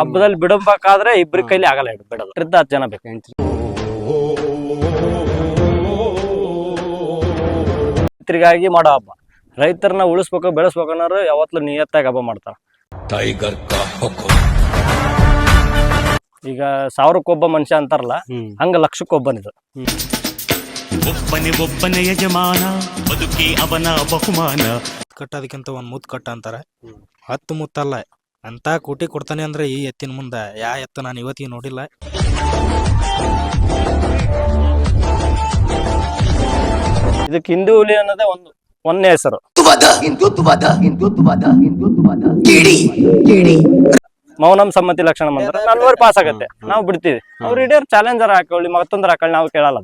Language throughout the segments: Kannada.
ಹಬ್ಬದಲ್ಲಿ ಬಿಡಬೇಕಾದ್ರೆ ಇಬ್ಬರ ಕೈಲಿ ಆಗಲ್ಲ ಹಿಡಿದು ಬಿಡೋದು. ಹತ್ತು ಜನ ಬೇಕು. ರೈತರಿಗಾಗಿ ಮಾಡೋ ಹಬ್ಬ. ರೈತರನ್ನ ಉಳಿಸ್ಬೇಕು ಬೆಳೆಸ್ಬೇಕು ಅನ್ನೋರು ಯಾವತ್ತೂ ನಿಯತ್ತಾಗಿ ಹಬ್ಬ ಮಾಡ್ತಾರೆ. ಈಗ ಸಾವಿರಕ್ಕೊಬ್ಬ ಮನುಷ್ಯ ಅಂತಾರಲ್ಲ ಹಂಗ ಲಕ್ಷಕ್ಕೊಬ್ಬನಿದು. ಒಬ್ಬನೇ ಒಬ್ಬನೇ ಯಜಮಾನ ಬದುಕಿ ಅವನ ಬಹುಮಾನ. ಕಟ್ಟೋದಕ್ಕಿಂತ ಒಂದು ಮುತ್ತು ಕಟ್ಟ ಅಂತಾರೆ. ಹತ್ತು ಮುತ್ತಲ್ಲ. ಅಂತ ಕೂಟಿ ಕೊಡ್ತಾನೆ ಅಂದ್ರೆ ಈ ಎತ್ತಿನ ಮುಂದೆ. ಯಾ ಎತ್ತ ನಾನು ಇವತ್ತಿಗೆ ನೋಡಿಲ್ಲ. ಇದಕ್ಕೆ ಹಿಂದೂ ಹುಲಿ ಅನ್ನೋದೇ ಒಂದು ಒಂದೇ ಹೆಸರು. ಮೌನಂ ಸಮ್ಮತಿ ಲಕ್ಷಣ ಬಂದ್ರೆ ನಲ್ವರು ಪಾಸ್ ಆಗತ್ತೆ ನಾವು ಬಿಡ್ತೀವಿ. ಅವ್ರು ಹಿಡಿಯೋರು ಚಾಲೆಂಜರ್ ಹಾಕೊಳ್ಳಿ ಮತ್ತೊಂದ್ರ ಹಾಕೊಳ್ಳಿ ನಾವು ಕೇಳಲ್ಲ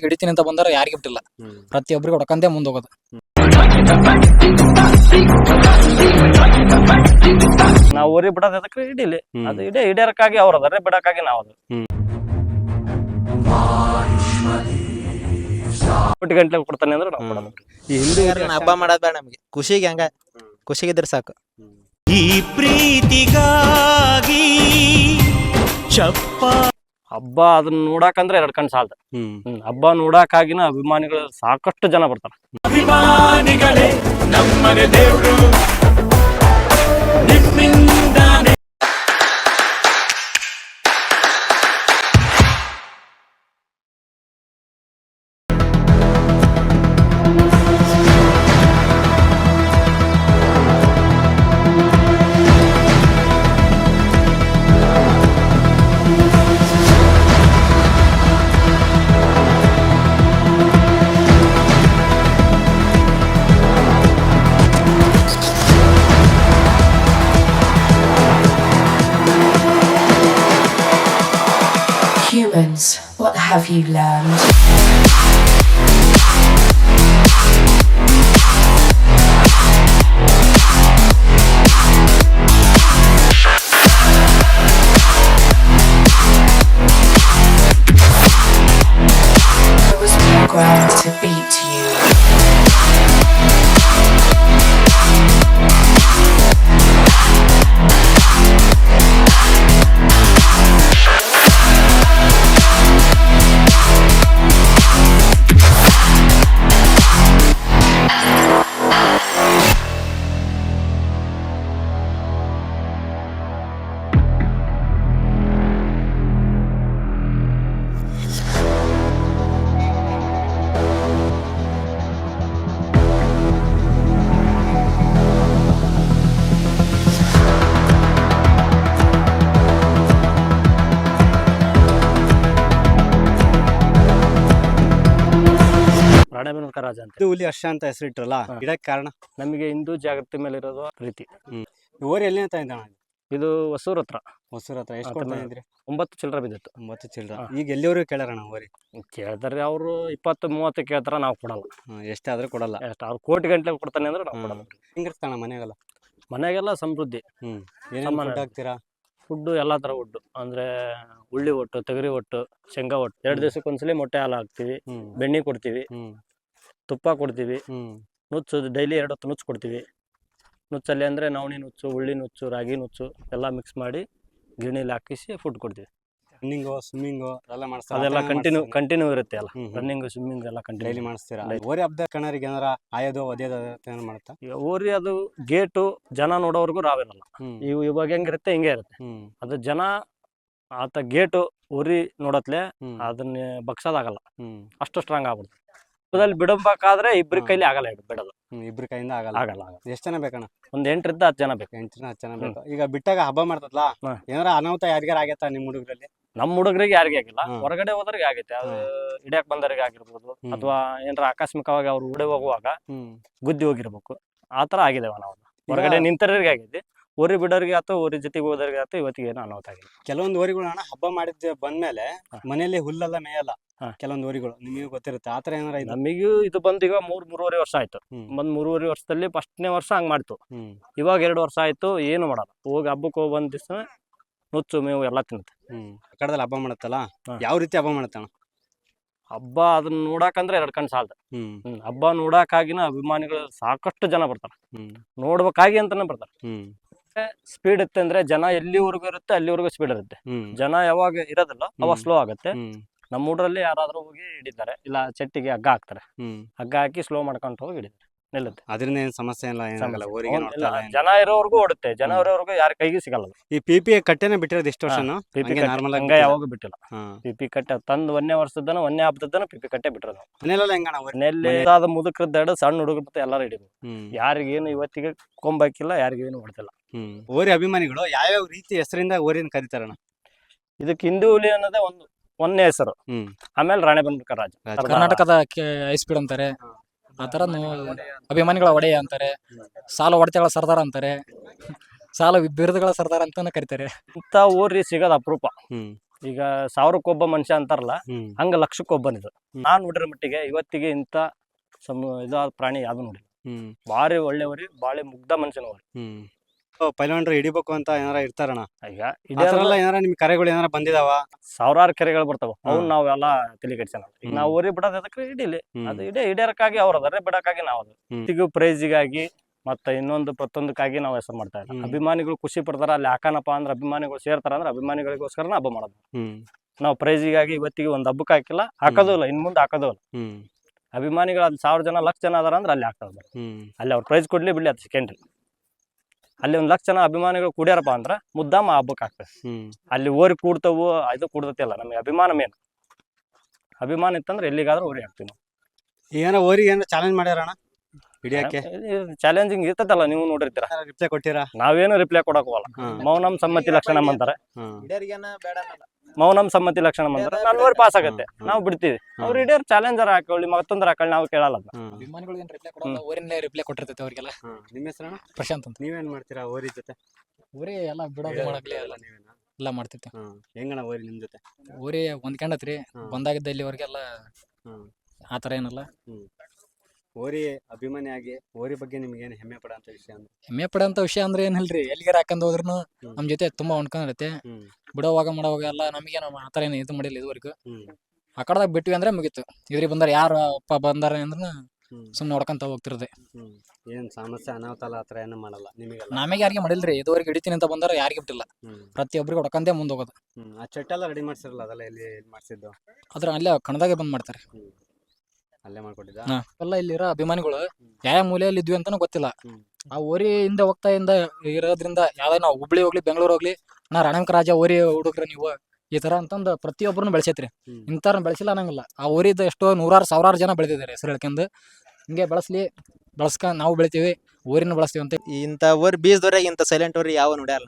ಒಬ್ಬರಿಗೆ ಹಿಡಿತೀನಿ ಅಂತ ಬಂದಾರ ಯಾರಿಗೆ ಬಿಟ್ಟಿಲ್ಲ ಪ್ರತಿಯೊಬ್ಬರಿಗೆ ಹೊಡ್ಕಂದೇ ಮುಂದೆ ನಾವ್ ನಾವು ಊರಿ ಬಿಡೋದು ಅದಕ್ಕೆ ಹಿಡೀಲಿ? ಅದು ಇಡೇ ಹಿಡಿಯೋಕ್ಕಾಗಿ ಅವ್ರು ಅದಾರೆ ಬಿಡಕ್ಕಾಗಿ ನಾವು ಅದು ಒಟ್ಟು ಗಂಟೆ ಕೊಡ್ತಾನೆ ಅಂದ್ರೆ ನಾವು ಕೊಡೋದು. ಈ ಹಿಂದೂ ಹಬ್ಬ ಮಾಡೋದ್ ಬೇಡ ನಮ್ಗೆ. ಖುಷಿಗೆ ಹಂಗ ಖುಷಿಗಿದ್ರೆ ಸಾಕು. ಈ ಪ್ರೀತಿಗಾಗಿ ಚಪ್ಪ ಹಬ್ಬ ಅದನ್ನ ನೋಡಾಕಂದ್ರೆ ಎರಡ್ ಕಣ್ ಸಾಲದ. ಹ್ಮ್. ಹ್ಮ್ ಹಬ್ಬ ನೋಡಾಕಾಗಿನ ಅಭಿಮಾನಿಗಳು ಸಾಕಷ್ಟು ಜನ ಬರ್ತಾರೆ. Have you learned? ರಾಣೆಬೆನ್ನೂರು ರಾಜ ಅಂತ. ಹುಲಿ ಹರ್ಷ ಅಂತ ಹೆಸರಿಟ್ರಲ್ಲ? ಇಡಕ್ಕೆ ಇಡಕ್ ಕಾರಣ? ನಮಗೆ ಹಿಂದೂ ಜಾಗೃತಿ ಮೇಲೆ ಇರೋದು ಪ್ರೀತಿ. ಹ್ಮ್. ಊರ್ ಎಲ್ಲಿ ಅಂತ ಇದ್ದಾನ ಇದು ಹೊಸೂರ್ ಹತ್ರ. ಹೊಸೂರ್ ಹತ್ರ. ಎಷ್ಟು ಕೊಡ್ತಾ. ಇದ್ರಿ ಒಂಬತ್ತು ಚಿಲ್ಲರ ಬಿದ್ದಿತ್ತು. ಒಂಬತ್ತು ಚಿಲ್ಡ್ರ ಹಾ. ಈಗ ಎಲ್ಲಿವರೆಗೂ ಕೇಳಾರಣ ಓರಿ ಕೇಳ್ತಾರೆ ಅವರು ಇಪ್ಪತ್ತು ಮೂವತ್ತು ಕೇಳ್ತಾರ ನಾವು ಕೊಡಲ್ಲ. ಎಷ್ಟಾದ್ರೂ ಕೊಡಲ್ಲ. ಎಷ್ಟು ಅವ್ರು ಕೋಟಿ ಗಂಟೆ ಕೊಡ್ತಾನೆ ಅಂದ್ರೆ ನಾವು ಕೊಡಲ್ಲ. ಹೆಂಗಿರ್ತಾನ ಮನೆಗೆಲ್ಲ? ಮನೆಗೆಲ್ಲ ಸಮೃದ್ಧಿ. ಹ್ಮ್. ಏನೇನ್ ಸಾಮಾನ್ಯ. ಫುಡ್ ಹಾಕ್ತೀರಾ? ಫುಡ್ಡು ಎಲ್ಲ ಥರ ಒಡ್ಡು ಅಂದ್ರೆ ಉಳ್ಳಿ ಒಟ್ಟು ತೊಗರಿ ಒಟ್ಟು ಶೇಂಗಾ ಒಟ್ಟು. ಎರಡು ದಿವಸಕ್ಕೆ ಒಂದ್ಸಲಿ ಮೊಟ್ಟೆ ಹಾಲು ಹಾಕ್ತಿವಿ. ಹ್ಮ್. ಬೆಣ್ಣೆ ಕೊಡ್ತೀವಿ. ಹ್ಮ್. ತುಪ್ಪ ಕೊಡ್ತೀವಿ. ನುಚ್ಚು ಡೈಲಿ ಎರಡು ಹೊತ್ತು ನುಚ್ಚು ಕೊಡ್ತೀವಿ. ನುಚ್ಚಲ್ಲಿ ಅಂದರೆ ನವಣಿ ನುಚ್ಚು ಉಳ್ಳಿ ನುಚ್ಚು ರಾಗಿ ನುಚ್ಚು ಎಲ್ಲ ಮಿಕ್ಸ್ ಮಾಡಿ ಗಿರಣಿಲಿ ಹಾಕಿಸಿ ಫುಡ್ ಕೊಡ್ತೀವಿ. ರನ್ನಿಂಗು ಸ್ವಿಮ್ಮಿಂಗು ಎಲ್ಲ ಮಾಡ್ತಾರೆ ಅದೆಲ್ಲ ಕಂಟಿನ್ಯೂ ಕಂಟಿನ್ಯೂ ಇರುತ್ತೆ ಅಲ್ಲ. ರನ್ನಿಂಗ್ ಸ್ವಿಮ್ಮಿಂಗ್ ಎಲ್ಲ ಡೈಲಿ ಕಂಟಿನ್ಯೂ ಮಾಡಿಸ್ತೀರಾ? Daily. ಓರಿ ಹಬ್ಬದ ಕಣರಿಗೆ ಏನಾರ ಆಯೋದು ಒದೆಯೋದು ಏನಾರು ಮಾಡ್ತಾ ಓರಿ ಅದು ಗೇಟು ಜನ ನೋಡೋವರೆಗೂ ರಾವಿರಲ್ಲ ಈ ಇವು ಇವಾಗ ಹೆಂಗಿರುತ್ತೆ ಹಿಂಗೆ ಇರುತ್ತೆ. ಅದು ಜನ ಆತ ಗೇಟು ಉರಿ ನೋಡತ್ಲೆ ಅದನ್ನ ಬಗ್ಸೋದಾಗಲ್ಲ ಅಷ್ಟು ಸ್ಟ್ರಾಂಗ್ ಆಗ್ಬಿಡುತ್ತೆ ಹಬ್ಬದಲ್ಲಿ ಬಿಡಬೇಕಾದ್ರೆ ಇಬ್ರ ಕೈಲಿ ಆಗಲ್ಲ ಬಿಡೋದು. ಇಬ್ರ ಕೈಯಿಂದ ಆಗಲ್ಲ. ಆಗಲ್ಲ ಎಷ್ಟು ಜನ ಬೇಕಣ್ಣ? ಒಂದ್ ಎಂಟರಿಂದ ಹತ್ತು ಜನ ಬೇಕು. ಎಂಟರಿಂದ ಹತ್ತು ಜನ ಬೇಕು. ಈಗ ಬಿಟ್ಟಾಗ ಹಬ್ಬ ಮಾಡ್ತದಲ್ಲ. ಏನಾರ ಅನಾಹುತ ಯಾರಿಗಾರ ಆಗೈತಾ ನಿಮ್ ಹುಡುಗರಲ್ಲಿ? ನಮ್ಮ ಹುಡುಗರಿಗೆ ಯಾರಿಗೆ ಆಗಿಲ್ಲ. ಹೊರಗಡೆ ಹೋದ್ರಿಗೆ ಆಗೈತೆ. ಅದು ಹಿಡಿಯಕ್ ಬಂದವರಿಗೆ ಆಗಿರ್ಬೋದು. ಅಥವಾ ಏನಾರ ಆಕಸ್ಮಿಕವಾಗಿ ಅವ್ರು ಉಡೆ ಹೋಗುವಾಗ ಗುದ್ದಿ ಹೋಗಿರ್ಬೇಕು. ಆ ತರ ಆಗಿದ್ದೇವ ನಾವು. ಹೊರಗಡೆ ನಿಂತರಿಗೆ ಆಗೈತಿ. ಊರಿ ಬಿಡೋರಿಗೆ ಆತು ಊರಿ ಜೊತೆಗೆ ಹೋದವ್ರಿಗೆ ಆತು ಇವತ್ತಿಗೆ ಏನೋ ಅನಾಹುತ ಆಗಿಲ್ಲ ಕೆಲವೊಂದು ಊರಿಗಳು ಅಣ್ಣ ಹಬ್ಬ ಮಾಡಿದ ಬಂದ್ಮೇಲೆ ಮೇಲೆ ಮನೆಯಲ್ಲಿ ಹುಲ್ಲೆಲ್ಲ ಮೇಯಲ್ಲ ಹಾ. ಕೆಲವೊಂದು ಊರಿಗಳು. ನಿಮಗೆ ಗೊತ್ತಿರುತ್ತೆ ಆತರ ಏನಾರ ಇದೆ ನಮಗೂ ಇದು ಬಂದು ಈಗ ಮೂರ್ ಮೂರುವರೆ ವರ್ಷ ಆಯ್ತು. ಹ್ಮ್. ಬಂದ್ ಮೂರುವರೆ ವರ್ಷದಲ್ಲಿ ಫಸ್ಟ್ನೇ ವರ್ಷ ಹಂಗ್ ಮಾಡ್ತು. ಹ್ಮ್. ಇವಾಗ ಎರಡು ವರ್ಷ ಆಯ್ತು ಏನು ಮಾಡಲ್ಲ. ಹೋಗಿ ಹಬ್ಬಕ್ಕೆ ಹೋಗಿ ಬಂದ ದಿವಸ ನುಚ್ಚು ಮೇವು ಎಲ್ಲ ತಿನ್ನುತ್ತೆ. ಹ್ಮ್. ಕಡದಲ್ಲಿ ಹಬ್ಬ ಮಾಡುತ್ತಲ್ಲ? ಹಾ. ಯಾವ ರೀತಿ ಹಬ್ಬ ಮಾಡುತ್ತಣ್ಣ? ಹಬ್ಬ ಅದನ್ನ ನೋಡಕಂದ್ರೆ ಎರಡು ಕಣ್ ಸಾಲದು. ಹ್ಮ್. ಹ್ಮ್. ಹಬ್ಬ ನೋಡಕ್ಕಾಗಿನ ಅಭಿಮಾನಿಗಳು ಸಾಕಷ್ಟು ಜನ ಬರ್ತಾರೆ. ಹ್ಮ್. ನೋಡ್ಬೇಕಾಗಿ ಅಂತಾನೆ ಬರ್ತಾರೆ. ಹ್ಮ್. ಸ್ಪೀಡ್ ಇರುತ್ತೆ ಅಂದ್ರೆ ಜನ ಎಲ್ಲಿವರೆಗೂ ಇರುತ್ತೆ ಅಲ್ಲಿವರೆಗೂ ಸ್ಪೀಡ್ ಇರುತ್ತೆ. ಜನ ಯಾವಾಗ ಇರೋದಿಲ್ಲ ಅವಾಗ ಸ್ಲೋ ಆಗುತ್ತೆ. ನಮ್ಮ ಊರಲ್ಲಿ ಯಾರಾದ್ರೂ ಹೋಗಿ ಹಿಡಿತಾರೆ ಇಲ್ಲ ಚಟ್ಟಿಗೆ ಹಗ್ಗ ಹಾಕ್ತಾರೆ. ಹಗ್ಗ ಹಾಕಿ ಸ್ಲೋ ಮಾಡ್ಕೊಂಡು ಹೋಗಿ ಹಿಡಿತಾರೆ. ನಿಲ್ಲುತ್ತೆ. ಅದರಿಂದ ಏನು ಸಮಸ್ಯೆ ಇಲ್ಲ ಏನಾಗಲ್ಲ ಸಮಸ್ಯೆ. ಊರಿಗೆ ಇಲ್ಲ, ಜನ ಇರೋವರೆಗೂ ಓಡುತ್ತೆ ಜನ ಹ್ಮ್. ಇರೋವರೆಗೂ ಯಾರ ಕೈಗೂ ಸಿಗಲ್ಲ ಈ ಪಿ ಪಿ ಕಟ್ಟೆನ ಬಿಟ್ಟಿರೋದು ಎಷ್ಟು ವರ್ಷನು? ಪಿಪಿ ಹಂಗೆ ನಾರ್ಮಲ್ ಆಗಿ ಹಂಗ. ಯಾವಾಗೂ ಬಿಟ್ಟಿಲ್ಲ. ಹಾ. ಪಿಪಿ ಕಟ್ಟೆ ತಂದು ಒಂದೇ ವರ್ಷದನ ಒಂದೇ ಹಬ್ಬದನ ಪಿಪಿ ಕಟ್ಟೆ ಬಿಟ್ರೆ ನಾವು ಮನೇಲೆಲ್ಲ ಹೆಂಗಣ ಊರಿ ನೆಲ್ಲಿ ಆದ ಮುದುಕರದ್ದು ಎರಡು ಸಣ್ಣ ಹುಡುಗರು ಮತ್ತೆ ಎಲ್ಲರೂ ಹಿಡಿಬೇಕು ಹ್ಮ್. ಯಾರಿಗೇನು ಇವತ್ತಿಗೆ ಕೊಂಬಾಕಿಲ್ಲ ಯಾರಿಗೇನು ಹೊಡೆದಿಲ್ಲ. ಹ್ಮ್. ಓರಿ ಅಭಿಮಾನಿಗಳು ಯಾವ್ಯಾವ ರೀತಿ ಹೆಸರಿಂದ ಓರಿನ ಕರೀತಾರಣ ಇದಕ್ಕೆ ಹಿಂದೂ ಹುಲಿ ಅನ್ನೋದೇ ಒಂದು ಒಂದನೇ ಹೆಸರು. ಹ್ಮ್. ಆಮೇಲೆ ರಾಣೆ ರಾಜ. ರಾಜ. ಕರ್ನಾಟಕದ ಐಸ್ಪೀಡ್ ಸ್ಪೀಡ್ ಅಂತಾರೆ. ಆ ಥರ ಅಭಿಮಾನಿಗಳ ಒಡೆಯ ಅಂತಾರೆ. ಸಾಲ ಒಡತೆಗಳ ಸರ್ದಾರ ಅಂತಾರೆ. ಸಾಲ ಬಿರುದುಗಳ ಸರ್ದಾರ ಅಂತಾನೆ ಕರಿತಾರೆ. ಇಂಥ ಊರಿ ಸಿಗೋದು ಅಪರೂಪ. ಹ್ಮ್. ಈಗ ಸಾವಿರಕ್ಕೊಬ್ಬ ಮನುಷ್ಯ ಅಂತಾರಲ್ಲ ಹಂಗ ಲಕ್ಷಕ್ಕೊಬ್ಬನಿದು. ನಾನ್ ನೋಡಿರೋ ಮಟ್ಟಿಗೆ ಇವತ್ತಿಗೆ ಇಂಥ ಸಮ ಇದಾದ ಪ್ರಾಣಿ ಯಾವ್ದು ನೋಡಿಲ್ಲ. ಬಾರಿ ಭಾರಿ ಬಾಳೆ ಬಾಳಿ ಮುಗ್ಧ ಮನುಷ್ಯನ ಊರಿ ಹ್ಮ್. ಓ, ಪೈಲ್ವಾನ್ರು ಹಿಡಿಬೇಕು ಅಂತ ಏನಾರ ಇರ್ತಾರಣ ಈಗ ಏನಾರ ನಿಮ್ ಕರೆಗಳು ಏನಾರ ಬಂದಿದಾವ? ಸಾವಿರಾರು ಕೆರೆಗಳು ಬರ್ತಾವ. ಅವ್ನ. ನಾವೆಲ್ಲ ತಲೆ ಕೆಡ್ಸೋಣ ಈಗ. ನಾವು ಊರಿ ಬಿಡೋದ್ ಅದಕ್ಕೆ ಹಿಡಿಲಿ? ಅದು ಇಡೇ ಹಿಡಿಯೋಕ್ಕಾಗಿ ಅವ್ರ ಅದಾರೆ ಬಿಡಕ್ಕಾಗಿ ನಾವ್ ಅದು ಪ್ರೈಸಿಗಾಗಿ ಮತ್ತೆ ಇನ್ನೊಂದು ಪ್ರತಿಯೊಂದಕ್ಕಾಗಿ ನಾವು ಹೆಸರು ಮಾಡ್ತಾ ಇಲ್ಲ. ಅಭಿಮಾನಿಗಳು ಖುಷಿ ಪಡ್ತಾರ ಅಲ್ಲಿ ಹಾಕನಪ್ಪ ಅಂದ್ರೆ ಅಭಿಮಾನಿಗಳು ಸೇರ್ತಾರ ಅಂದ್ರೆ ಅಭಿಮಾನಿಗಳಿಗೋಸ್ಕರನ ಹಬ್ಬ ಮಾಡೋದು. ನಾವು ಪ್ರೈಸಿಗಾಗಿ ಇವತ್ತಿಗೆ ಒಂದು ಹಬ್ಬಕ್ಕೆ ಹಾಕಿಲ್ಲ ಹಾಕೋದು ಇಲ್ಲ ಇನ್ ಮುಂದೆ ಹಾಕೋದು ಇಲ್ಲ. ಅಭಿಮಾನಿಗಳು ಅಲ್ಲಿ ಸಾವಿರ ಜನ ಲಕ್ಷ ಜನ ಅದಾರ ಅಂದ್ರೆ ಅಲ್ಲಿ ಹ್ಮ್. ಅಲ್ಲಿ ಅವ್ರು ಪ್ರೈಸ್ ಕೊಡ್ಲಿ ಬಿಡ್ಲಿ ಅದು ಸೆಕೆಂಡ್ರಿ ಅಲ್ಲಿ ಒಂದು ಲಕ್ಷ ಜನ ಅಭಿಮಾನಿಗಳು ಕೂಡ್ಯಾರಪ್ಪ ಅಂದ್ರೆ ಮುದ್ದಾಮ ಹಬ್ಬಕ್ ಹಬ್ಬಕ್ಕೆ ಆಗ್ತದೆ ಅಲ್ಲಿ ಓರಿ ಕೂಡ್ತವು ಇದು ಕೂಡ್ತತಿ ಅಲ್ಲ ನಮಗೆ ಅಭಿಮಾನ ಮೇನ್ ಅಭಿಮಾನ ಇತ್ತಂದ್ರೆ ಎಲ್ಲಿಗಾದ್ರೂ ಓರಿ ಹಾಕ್ತೀವಿ ನಾವು. ಏನೋ ಓರಿಗೆ ಏನೋ ಚಾಲೆಂಜ್ ಮಾಡ್ಯಾರಣ ಹಿಡಿಯಕ್ಕೆ? ಚಾಲೆಂಜಿಂಗ್ ಇರ್ತದಲ್ಲ ನೀವು ನೋಡಿರ್ತೀರ? ರಿಪ್ಲೈ ಕೊಟ್ಟಿರಾ? ನಾವೇನು ರಿಪ್ಲೈ ಕೊಡಕ್ ಹೋಗಲ್ಲ. ಮೌನಂ ಸಮ್ಮತಿ ಲಕ್ಷಣ ಅಂತಾರೆ. ಮೌನಂ ಸಮ್ಮತಿ ಲಕ್ಷಣ ಬಂದ್ರೆ ನಲ್ವರ್ ಪಾಸ್ ಆಗುತ್ತೆ. ನಾವು ಬಿಡ್ತೀವಿ. ಅವ್ರು ಹಿಡಿಯೋರು ಚಾಲೆಂಜರ್ ಹಾಕೊಳ್ಳಿ ಮತ್ತೊಂದ್ರ ಹಾಕೊಳ್ಳಿ ನಾವು ಕೇಳಲ್ಲ. ಹ್ಮ್. ಏನು ರಿಪ್ಲೈ ಕೊಡಲ್ಲ ಊರಿನಲ್ಲೇ ರಿಪ್ಲೈ ಕೊಟ್ಟಿರ್ತೈತೆ ಅವರಿಗೆಲ್ಲ. ನಿಮ್ಮ ಹೆಸರಣ ಪ್ರಶಾಂತ್ ಅಂತ. ನೀವೇನ್ ಮಾಡ್ತೀರಾ ಓರಿ ಜೊತೆ? ಓರಿ ಎಲ್ಲ ಬಿಡೋದು ಮಾಡಕ್ಲಿ ಎಲ್ಲ. ನೀವೇನಾ? ಎಲ್ಲ ಮಾಡ್ತೈತೆ ಹ್ಮ್. ಹೆಂಗಣ ಓರಿ ನಿಮ್ ಜೊತೆ? ಓರಿ ಹೊಂದ್ಕೊಂಡತ್ರಿ. ಬಂದಾಗಿದ್ದ ಇಲ್ಲಿವರೆಗೆಲ್ಲ ಆ ಥರ ಏನಲ್ಲ. ಓರಿ ಅಭಿಮಾನಿಯಾಗಿ ಓರಿ ಬಗ್ಗೆ ನಿಮ್ಗೆ ಏನು ಹೆಮ್ಮೆ ಪಡೋ ಅಂತ ವಿಷಯ ಅಂದ್ರೆ? ಹೆಮ್ಮೆ ಪಡಂತ ವಿಷಯ ಅಂದ್ರೆ ಏನಿಲ್ರಿ ಎಲ್ಲಿಗಾರ ಹಾಕೊಂಡ್ ಹೋದ್ರು ನಮ್ ಜೊತೆ ತುಂಬಾ ಹೊಂದ್ಕೊಂಡಿರುತ್ತೆ ಹ್ಮ್. ಬಿಡೋವಾಗ ಮಾಡೋವಾಗ ಎಲ್ಲ ನಮಗೆ ನಮ್ಮ ಆ ಥರ ಏನು ಇದು ಮಾಡಿಲ್ಲ ಇದುವರೆಗೂ. ಹ್ಮ್. ಆ ಕಡೆದಾಗ ಬಿಟ್ವಿ ಅಂದ್ರೆ ಮುಗೀತು. ಇದ್ರಿ ಬಂದಾರ ಯಾರು ಅಪ್ಪ ಬಂದಾರ ಅಂದ್ರೆ ಹ್ಮ್. ಸುಮ್ಮನೆ ಹೊಡ್ಕೊಂತ ಹೋಗ್ತಿರೋದೆ. ಹ್ಮ್. ಏನ್ ಸಮಸ್ಯೆ ಅನಾಹುತ ಅಲ್ಲ ಆತರ ಏನು ಮಾಡಲ್ಲ ನಿಮಗೆ ನಮಗೆ ಯಾರಿಗೆ ಮಾಡಿಲ್ರಿ ಇದುವರೆಗೆ ಹಿಡಿತೀನಿ ಅಂತ ಬಂದಾರ ಯಾರಿಗೆ ಬಿಟ್ಟಿಲ್ಲ. ಹ್ಮ್. ಪ್ರತಿಯೊಬ್ಬರಿಗೆ ಹೊಡ್ಕೊಂಡೇ ಮುಂದೆ ಹೋಗೋದು ಹ್ಮ್. ಆ ಚಟ್ಟೆಲ್ಲ ರೆಡಿ ಮಾಡ್ಸಿರಲ್ಲ ಅದೆಲ್ಲ ಎಲ್ಲಿ ಮಾಡ್ಸಿದ್ದು? ಅದ್ರ ಅಲ್ಲೇ ಕಣದಾಗೆ ಬಂದ್ ಮಾಡ್ತಾರೆ. ಹ್ಮ್. ಅಲ್ಲೇ ಮಾಡ್ಕೊಟ್ಟಿದ್ದ. ಎಲ್ಲ ಇಲ್ಲಿರೋ ಅಭಿಮಾನಿಗಳು ಯಾವ ಮೂಲೆಯಲ್ಲಿ ಇದ್ವಿ ಅಂತಾನು ಗೊತ್ತಿಲ್ಲ. ಆ ಓರಿ ಹಿಂದೆ ಹೋಗ್ತಾ ಇಂದ ಇರೋದ್ರಿಂದ ಯಾವ್ದೇ ನಾವು ಹುಬ್ಳಿ ಹೋಗ್ಲಿ ಬೆಂಗಳೂರು ಹೋಗ್ಲಿ ನಾ ರಣಂಕ ರಾಜ ಓರಿ ಹುಡುಗ್ರ ನೀವು ಈ ತರ ಅಂತಂದ ಪ್ರತಿಯೊಬ್ಬರನ್ನು ಬೆಳೆಸೈತ್ರಿ. ಇಂಥವ್ರನ್ನ ಬೆಳೆಸಿಲ್ಲ ಅನ್ನಂಗಿಲ್ಲ. ಆ ಓರಿದ ಎಷ್ಟೋ ನೂರಾರು ಸಾವಿರಾರು ಜನ ಬೆಳೆದಿದ್ದಾರೆ ಹೆಸರು ಹೇಳ್ಕೊಂಡು ಹಿಂಗೆ ಬಳಸ್ಲಿ ಬೆಳೆಸ್ಕ ನಾವು ಬೆಳಿತೀವಿ ಊರಿನ ಬಳಸ್ತೀವಿ ಅಂತ ಇಂಥ ಊರ್ ಬೀಜದವ್ರಾಗ ಇಂಥ ಸೈಲೆಂಟ್ ಊರಿ ಯಾವ ನೋಡ್ಯಾರ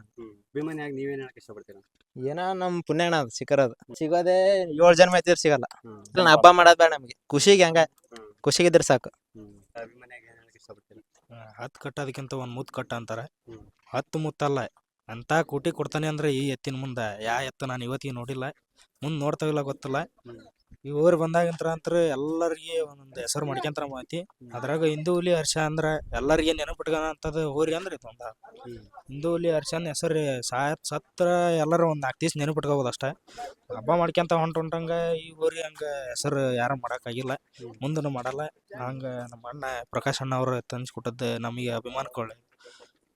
ಅಭಿಮಾನಿಯಾಗಿ ನೀವೇನ್ ಹೇಳಕ್ ಇಷ್ಟಪಡ್ತೀರಾ? ಏನೋ ನಮ್ ಪುಣ್ಯಣ ಅದ್ ಸಿಕ್ಕರದ್ ಸಿಗೋದೇ ಏಳ್ ಜನ್ಮ ಐತಿರ್ ಸಿಗಲ್ಲ. ಇಲ್ಲ, ಹಬ್ಬ ಮಾಡೋದ್ ಬೇಡ ನಮ್ಗೆ. ಖುಷಿಗೆ ಹಂಗ. ಖುಷಿಗಿದ್ರೆ ಸಾಕು. ಹತ್ತು ಕಟ್ಟೋದಕ್ಕಿಂತ ಒಂದು ಮುತ್ತು ಕಟ್ಟ ಅಂತಾರೆ. ಹ್ಮ್. ಹತ್ತು ಮುತ್ತಲ್ಲ. ಅಂತ ಕೂಟಿ ಕೊಡ್ತಾನೆ ಅಂದ್ರೆ ಈ ಎತ್ತಿನ ಮುಂದೆ. ಯಾ ಎತ್ತ ನಾನು ಇವತ್ತಿಗೆ ನೋಡಿಲ್ಲ. ಮುಂದೆ ನೋಡ್ತಾವಿಲ್ಲ ಗೊತ್ತಿಲ್ಲ. ಹ್ಮ್. ಈ ಊರ್ ಬಂದಾಗಂತ್ರ ಅಂತ್ರ ಎಲ್ಲರಿಗೆ ಒಂದೊಂದು ಹೆಸರು ಮಾಡ್ಕೊಂತರ ಮಾತಿ. ಅದ್ರಾಗ ಹಿಂದೂ ಹುಲಿ ಹರ್ಷ ಅಂದ್ರ ಎಲ್ಲರಿಗೆ ನೆನಪಿಟ್ಕೊಂತದ ಊರಿಗೆ ಅಂದ್ರೆ ಇತ್ತು ಒಂದ. ಹಿಂದೂ ಹುಲಿ ಹರ್ಷನ್ ಹೆಸರು ಸಾಯತ್ ಸತ್ರ ಎಲ್ಲರೂ ಒಂದ್ ನಾಲ್ಕು ದಿವ್ಸ ನೆನಪಿಟ್ಕೋಬೋದು ಅಷ್ಟೇ. ಹಬ್ಬ ಮಾಡ್ಕೊಂತ ಹೊಂಟ ಹೊಂಟಂಗ ಈ ಊರಿಗೆ ಹಂಗ ಹೆಸರು ಯಾರು ಮಾಡೋಕ್ಕಾಗಿಲ್ಲ ಮುಂದೂ ಮಾಡಲ್ಲ. ಹಂಗ ನಮ್ಮ ಅಣ್ಣ ಪ್ರಕಾಶ್ ಅಣ್ಣ ಅವ್ರು ತಂದ್ಕೊಟ್ಟದ್ದು ನಮಗೆ ಅಭಿಮಾನಕೊಳ್ಳಿ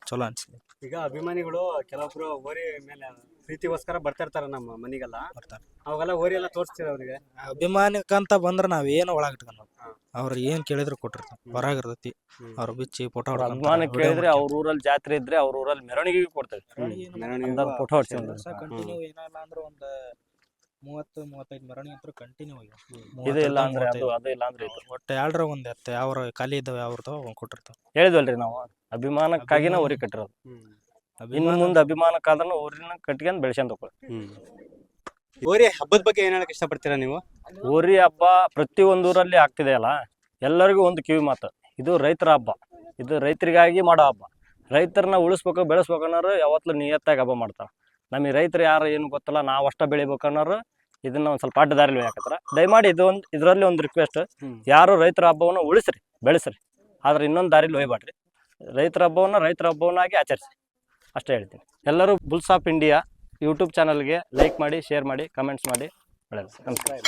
ಚಲೋ ಅನ್ಸಿದೆ ಈಗ ಅಭಿಮಾನಿಗಳು ಕೆಲವೊಬ್ರು ಓರಿ ಮೇಲೆ ಪ್ರೀತಿಗೋಸ್ಕರ ಬರ್ತಾ ಇರ್ತಾರ ನಮ್ಮ ಮನಿಗೆಲ್ಲ. ಬರ್ತಾರೆ. ಅವಾಗೆಲ್ಲ ಹೋರಿ ಎಲ್ಲ ತೋರಿಸ್ತೀರ ಅವ್ರಿಗೆ? ಅಭಿಮಾನಿಕಂತ ಬಂದ್ರ ನಾವೇನು ಒಳಗಿಟ್ಕೊಂಡು ಹಾ. ಅವ್ರು ಏನ್ ಕೇಳಿದ್ರು ಕೊಟ್ಟಿರ್ತಾವ ಹೊರಗಿರ್ತೈತಿ. ಅವ್ರ ಬಿಚ್ಚಿ ಫೋಟೋ ಅವ್ರ ಅಭಿಮಾನ ಕೇಳಿದ್ರೆ ಅವ್ರ ಊರಲ್ಲಿ ಜಾತ್ರೆ ಇದ್ರೆ ಅವ್ರ ಊರಲ್ಲಿ ಮೆರವಣಿಗೆಗೆ ಮೆರವಣಿಗೆ ಕೊಡ್ತಾರೆ ಫೋಟೋ ಹೊಡ್ಸ್ಕೊಂಡು ಕಂಟಿನ್ಯೂ ಏನಿಲ್ಲ ಅಂದ್ರೆ ಒಂದ್ ಮೂವತ್ತು ಮೂವತ್ತೈದು ಮೆರವಣಿಗೆ ಅಂತೂ ಕಂಟಿನ್ಯೂ ಇದು ಇಲ್ಲ ಅಂದ್ರೆ ಅದು ಅದು ಇಲ್ಲ ಅಂದ್ರೆ ಇದು ಒಟ್ಟು ಎರಡರ ಒಂದ್ ಎತ್ತ ಯಾವ ಖಾಲಿ ಇದ್ದಾವೆ ಯಾವ್ರದ್ದು ಕೊಟ್ಟಿರ್ತಾವ. ಹೇಳಿದ್ವಲ್ರಿ ನಾವು. ಅಭಿಮಾನಕ್ಕಾಗಿನ ಊರಿಗೆ ಕಟ್ಟಿರೋದು. ಇನ್ನು ಮುಂದೆ ಅಭಿಮಾನಕ್ಕಾದ್ರೂ ಊರಿನ ಕಟ್ಕೊಂಡ್ ಬೆಳೆಸ್ಕೊಂಡ್ ಹೋಗ್ಕೊಳ್ಳಿ ಹೋರಿ ಓರಿ ಹಬ್ಬದ ಬಗ್ಗೆ ಏನ್ ಹೇಳಕ್ ಇಷ್ಟಪಡ್ತೀರಾ ನೀವು? ಊರಿ ಹಬ್ಬ ಪ್ರತಿ ಒಂದು ಊರಲ್ಲಿ ಆಗ್ತಿದೆ ಅಲ್ಲ? ಎಲ್ಲರಿಗೂ ಒಂದು ಕಿವಿ ಮಾತು. ಇದು ರೈತರ ಹಬ್ಬ. ಇದು ರೈತರಿಗಾಗಿ ಮಾಡೋ ಹಬ್ಬ. ರೈತರನ್ನ ಉಳಿಸ್ಬೇಕು ಬೆಳೆಸ್ಬೇಕು ಅನ್ನೋರು ಯಾವತ್ತೂ ನಿಯತ್ತಾಗಿ ಹಬ್ಬ ಮಾಡ್ತಾರೆ. ನಮಗೆ ರೈತರು ಯಾರು ಏನು ಗೊತ್ತಲ್ಲ ನಾವು ಅಷ್ಟ ಬೆಳಿಬೇಕು ಅನ್ನೋರು ಇದನ್ನ ಒಂದು ಸ್ವಲ್ಪ ಅಡ್ಡದಾರಿಲಿ ಹಾಕತ್ತಾರ ದಯಮಾಡಿ ಇದು ಒಂದು ಇದರಲ್ಲಿ ಒಂದು ರಿಕ್ವೆಸ್ಟ್ ಯಾರು ರೈತರ ಹಬ್ಬವನ್ನು ಉಳಿಸ್ರಿ ಬೆಳೆಸ್ರಿ. ಆದ್ರೆ ಇನ್ನೊಂದು ದಾರಿಲಿ ಒಯ್ಯಬೇಡ್ರಿ ರೈತರ ಹಬ್ಬವನ್ನು ರೈತರ ಹಬ್ಬವನ್ನಾಗಿ ಆಚರಿಸಿ. ಅಷ್ಟೇ ಹೇಳ್ತೀನಿ. ಎಲ್ಲರೂ ಬುಲ್ಸ್ ಆಫ್ ಇಂಡಿಯಾ ಯೂಟ್ಯೂಬ್ ಚಾನಲ್ಗೆ ಲೈಕ್ ಮಾಡಿ ಶೇರ್ ಮಾಡಿ ಕಮೆಂಟ್ಸ್ ಮಾಡಿ. ಒಳ್ಳೆಯದು ನಮಸ್ಕಾರ.